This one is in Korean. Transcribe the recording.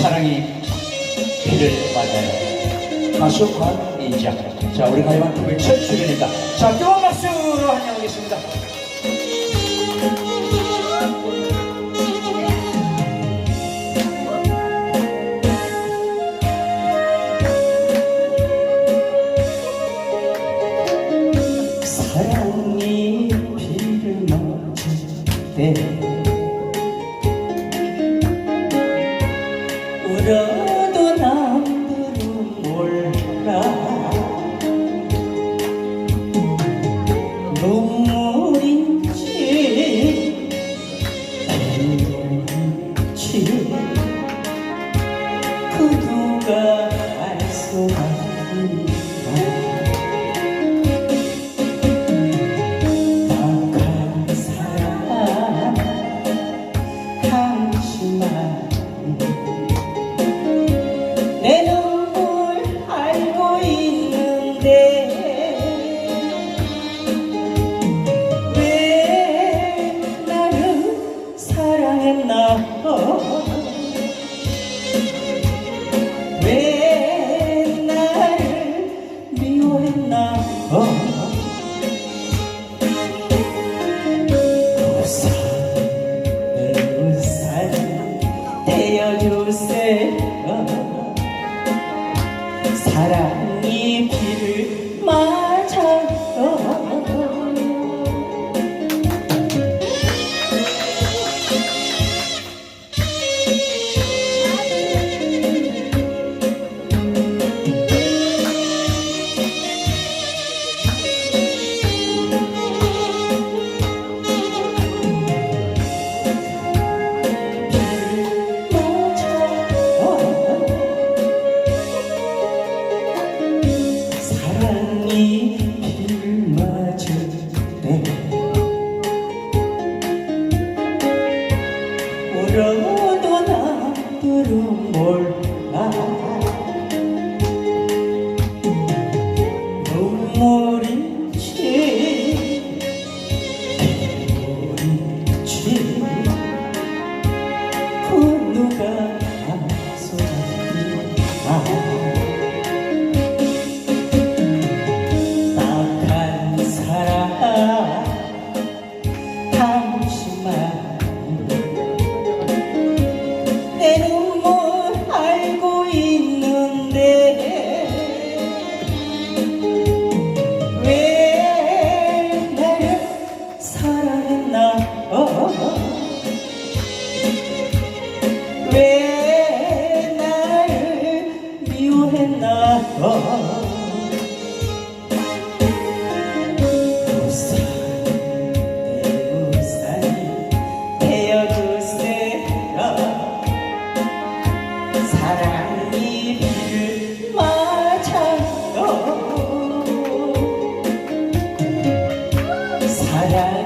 사랑이 비를 맞아요. 가수 관인자. 자, 우리 가요관 팀을 첫 출연입니다. 자, 뜨거운 박수로 환영하겠습니다. 사랑이 비를 맞을 때 울어도 남들은 몰라. 눈물인지 눈물인지. 그 누가 알 수가 사랑 몰라 눈물인지 눈물인지 그 누가 나가 부산 부산 헤어주세요 사랑이 비를 맞아요 사랑